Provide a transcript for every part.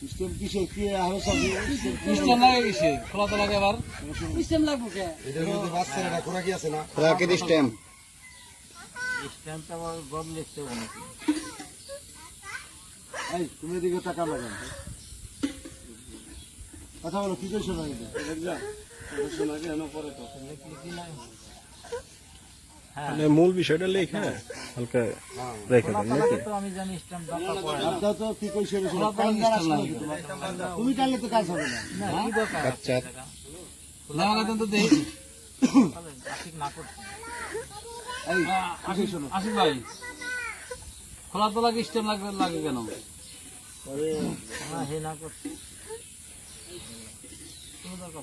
System কিসের? কি আরও সব সিস্টেম লাগে কিসে? খোলা তো লাগে আবার। সিস্টেম লাগবো কে? এটার মধ্যে বাচ্চারা না খোরাকি আছে না? Racket stamp. স্ট্যাম্পটা আবার গম লিখতে হবে এই তুমি এদিকে টাকা লাগান কথা বলো কি কইছো না এটা? মানে মূল বিষয়টা লেখা হালকা রেখে দেন নাকি? তো এটা তো। তুমি টানলে তো কাজ হবে না। না কি আচ্ছা। তো দেই। ঠিক না করছি। এই আশিক আশিক ভাই খোলা তো লাগে স্ট্যাম্প লাগে লাগে কেন? হ্যাঁ হে না করছি। কোনো দরকার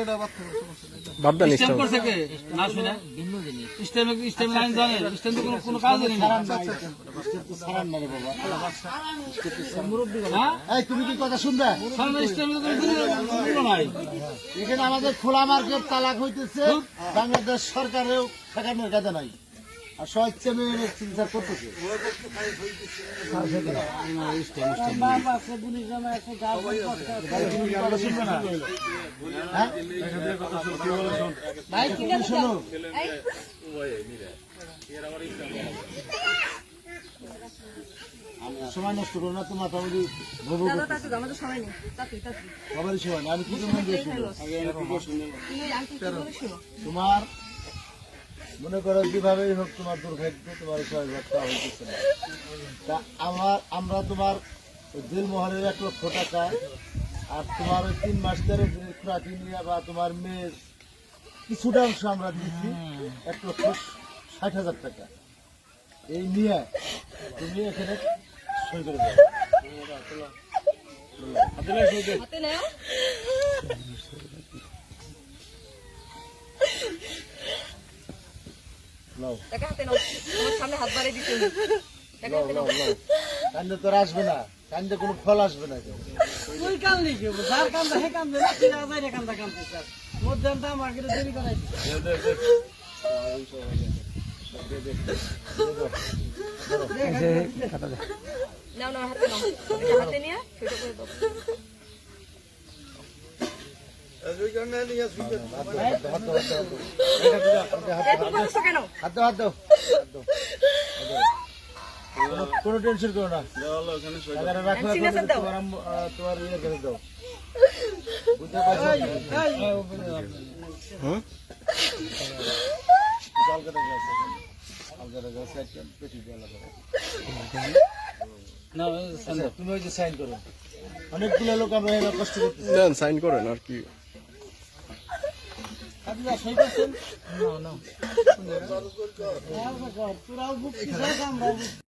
এইটা এই বাদ বাদ দেন স্টেম করছে কে? না শুনে। ভিন্ন জিনিস স্টেম স্টেম লাইন জানে? স্টেম তো কোনো কোনো কাজ জানি সারান না বাবা এই তুমি কি কথা শুনবে? সামনে স্টেম তো কোনো নাই। এখানে আমাদের খোলা মার্কেট তালাক হইতেছে। বাংলাদেশ সরকারেও ঠেকানোর কাজে নাই। আর করতেছে। সময় নষ্ট করো না তোমার আমাদের সময় নেই। তাতে সবারই সময় আমি কি তোমার মনে করো যেভাবেই হোক তোমার দুর্ভাগ্য তোমার ছয় হইতেছে না। তা আমার আমরা তোমার ওই দিলমোহরের এক লক্ষ টাকা আর তোমার ওই তিন মাস ধরে খুঁড়াটি নিয়ে বা তোমার মেয়ের কিছুটা অংশ আমরা দিচ্ছি এক লক্ষ ষাট হাজার টাকা। এই নিয়ে তুমি এখানে সই করে দাও। হাতে নেও। নাও। হাতে নাও। তোমার সামনে হাত বাড়িয়ে দিতে নাও হাতে নাও কান্দে তোর আসবে না। কান্দে কোনো ফল আসবে না তুই কান্দলি কি? যার কান্দা হে কান্দে না রে কান্দা কান্দতে চাস মধ্যে আমাকে দেরি করাইছি। নাও নাও হাতে নাও। হাতে নিয়ে সেটা করে দাও। কেন টেনশন করো না। তোমার ইয়ে করে দাও বুঝতে পারছ অনেকগুলো লোক আমরা কষ্ট করতেছি। দেন সাইন করেন আর কি। তোরাও বুক কি আমরা